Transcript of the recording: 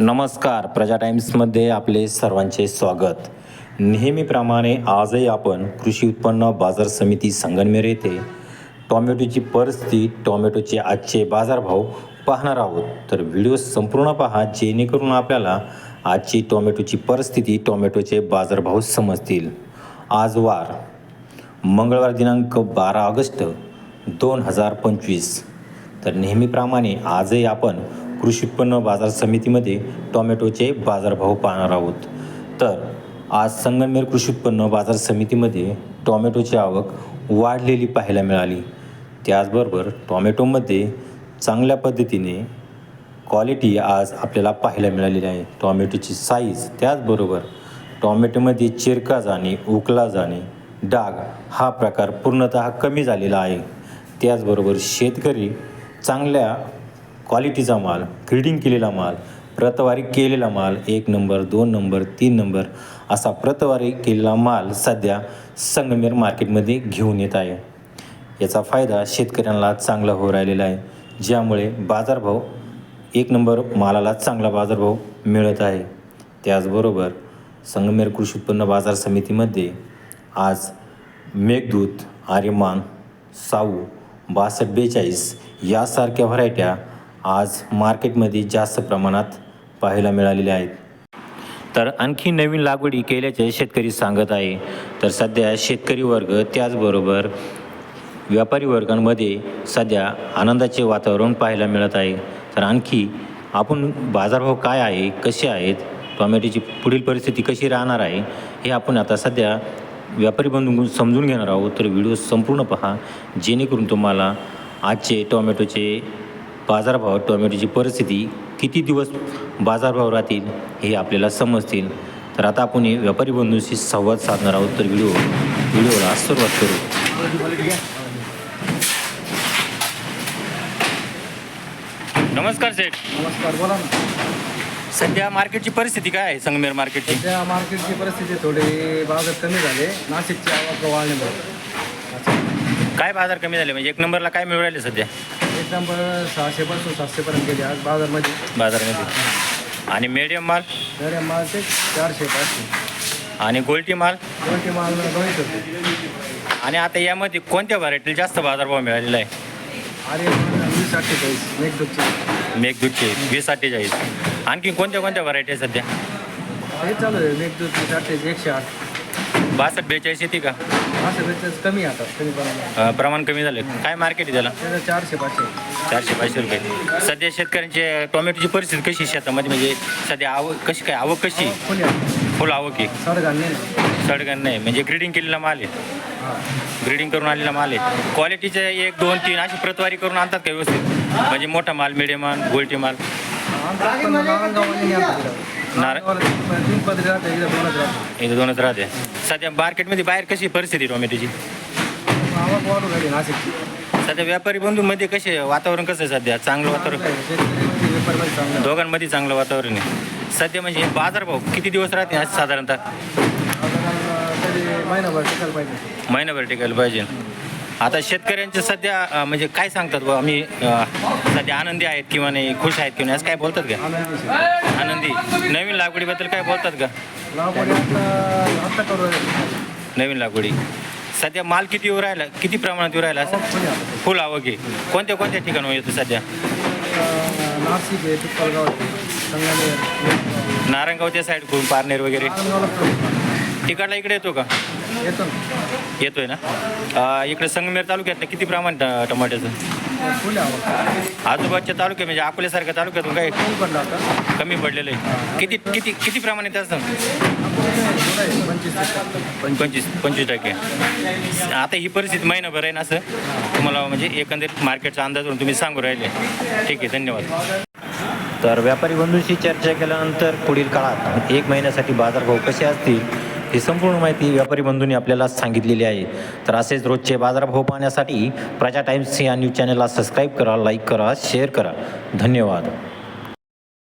नमस्कार. प्रजा टाइम्समध्ये आपले सर्वांचे स्वागत. नेहमीप्रमाणे आजही आपण कृषी उत्पन्न बाजार समिती संगनमेर येथे टॉमॅटोची परिस्थिती टॉमॅटोचे आजचे बाजारभाव पाहणार आहोत. तर व्हिडिओ संपूर्ण पहा जेणेकरून आपल्याला आजची टॉमॅटोची परिस्थिती टॉमॅटोचे बाजारभाव समजतील. आज वार. मंगळवार दिनांक बारा ऑगस्ट दोन हजार पंचवीस. तर नेहमीप्रमाणे आजही आपण कृषी उत्पन्न बाजार समितीमध्ये टॉमॅटोचे बाजारभाव पाहणार आहोत. तर आज संगमनेर कृषी उत्पन्न बाजार समितीमध्ये टॉमॅटोची आवक वाढलेली पाहायला मिळाली. त्याचबरोबर टॉमॅटोमध्ये चांगल्या पद्धतीने क्वालिटी आज आपल्याला पाहायला मिळालेली आहे. टॉमॅटोची साईज त्याचबरोबर टॉमॅटोमध्ये चिरका जाणे उकला जाणे डाग हा प्रकार पूर्णतः कमी झालेला आहे. त्याचबरोबर शेतकरी चांगल्या क्वालिटीचा माल ग्रीडिंग केलेला माल प्रतवारी केलेला माल एक नंबर दोन नंबर तीन नंबर असा प्रतवारी केलेला माल सध्या संगमेर मार्केटमध्ये घेऊन येत आहे. याचा फायदा शेतकऱ्यांना चांगला हो राहिलेला आहे ज्यामुळे बाजारभाव एक नंबर मालाला चांगला बाजारभाव मिळत आहे. त्याचबरोबर संगमेर कृषी उत्पन्न बाजार समितीमध्ये आज मेघदूत आर्यमान साऊ बासष्ट बेचाळीस यासारख्या व्हरायट्या आज मार्केटमध्ये जास्त प्रमाणात पाहायला मिळालेले आहेत. तर आणखी नवीन लागवडी केल्याचे शेतकरी सांगत आहे. तर सध्या शेतकरी वर्ग त्याचबरोबर व्यापारी वर्गांमध्ये सध्या आनंदाचे वातावरण पाहायला मिळत आहे. तर आणखी आपण बाजारभाव काय आहे कसे आहेत टोमॅटोची पुढील परिस्थिती कशी राहणार आहे हे आपण आता सध्या व्यापारी बंधू समजून घेणार आहोत. तर व्हिडिओ संपूर्ण पहा जेणेकरून तुम्हाला आजचे टोमॅटोचे बाजारभाव टोमॅटोची परिस्थिती किती दिवस बाजारभाव राहतील हे आपल्याला समजतील. तर आता आपण हे व्यापारी बंधूंशी संवाद साधणार आहोत. तर व्हिडिओ व्हिडिओला सुरुवात करू. नमस्कार सेठ. नमस्कार बोला ना. सध्या मार्केटची परिस्थिती काय आहे संगमेर मार्केटची? सध्या मार्केटची परिस्थिती थोडी बाजार कमी झाले. नाशिकची वाढल्यामुळे काय बाजार कमी झाले? म्हणजे एक नंबरला काय मिळू राहिले सध्या? एक नंबर सहाशेपासून सातशेपर्यंत गेले आज बाजारमध्ये. बाजारामध्ये. आणि मीडियम माल? तर माल ते चारशे पाचशे. आणि गोल्टी माल? कोणते माल दोनशे होते आणि आता यामध्ये कोणत्या व्हरायटीला जास्त बाजारभाव मिळालेला आहे? अरे वीस अठ्ठेचाळीस मेघदूतचे. मेघदूतचे वीस अठ्ठेचाळीस. आणखी कोणत्या कोणत्या व्हरायटी आहे सध्या? हे चालू आहे मेघदूत वीस अठ्ठेचाळीस एकशे आठ. बासष्ट बेचाळीस येते का? असं भेटत कमी आता कमी प्रमाणात अं, प्रमाण कमी झालं काय मार्केट आहे त्याला? चारशे पाचशे. चारशे पाचशे रुपये. सध्या शेतकऱ्यांची टोमॅटोची परिस्थिती कशी आहे शेतामध्ये? म्हणजे सध्या आवक कशी काय? आवक कशी? फुल आहे. फुल आवक आहे. सडगाण नाही. ना सडगण नाही. म्हणजे ग्रीडिंग केलेला माल आहे. हां. ग्रीडिंग करून आलेला माल आहे. क्वालिटीचे एक दोन तीन अशी प्रतवारी करून आणतात का व्यवस्थित? म्हणजे मोठा माल मिडियम माल गोल्टी माल? आमच्या पण नाही. नारायण- तीन पदरी राहते इकडे दोनच राहते इथं दोनच राहते. सध्या मार्केटमध्ये बाहेर कशी परिस्थिती आहे टोमॅटोची? नाशिकची सध्या व्यापारी बंधूमध्ये कसे वातावरण कसं आहे सध्या? चांगलं वातावरण? शेतकरी चांगलं. दोघांमध्ये चांगलं वातावरण आहे. सध्या म्हणजे हे बाजारभाव किती दिवस राहते आज साधारणतः तरी महिनाभर टिकायला पाहिजे. महिनाभर टिकायला पाहिजे. आता शेतकऱ्यांचे सध्या म्हणजे काय सांगतात बा आम्ही सध्या आनंदी आहेत किंवा नाही खुश आहेत किंवा नाही असं काय बोलतात का? आनंदी. नवीन लागवडीबद्दल काय बोलतात का? आता करू नवीन लागवडी. सध्या माल किती येऊ राहिला किती प्रमाणात येऊ राहिला असं? फुल आवक आहे. कोणत्या कोणत्या ठिकाणी येतो सध्या? अं, नाशिक आहे आहे नारायणगावच्या साईडकडून पारनेर वगैरे. नारायणगावला तिकडला इकडे येतो का? येतो ना. येतोय ना? अं, इकडे संगमेर तालुक्यात किती प्रमाण ट- टमाट्याचं? आजूबाजूच्या तालुक्यात म्हणजे अकोल्यासारख्या तालुक्यातून काय कमी पडलेलं आहे? किती किती किती प्रमाणात असतं थोडं आहे, पंचवीस ते साठ. पंचवीस पंचवीस टक्के. आता ही परिस्थिती महिनाभर आहे ना असं? तुम्हाला म्हणजे एकंदरीत मार्केटचा अंदाज म्हणून तुम्ही सांगू राहिले. ठीक आहे धन्यवाद. तर व्यापारी बंधूंशी चर्चा केल्यानंतर पुढील काळात एक महिन्यासाठी बाजारभाव कसे असतील ही संपूर्ण माहिती व्यापारी बंधूंनी आपल्याला सांगितलेली आहे. तर असेच रोजचे बाजारभाव पाहण्यासाठी प्रजा टाइम्स या न्यूज चॅनलला सबस्क्राईब करा लाईक करा शेअर करा. धन्यवाद.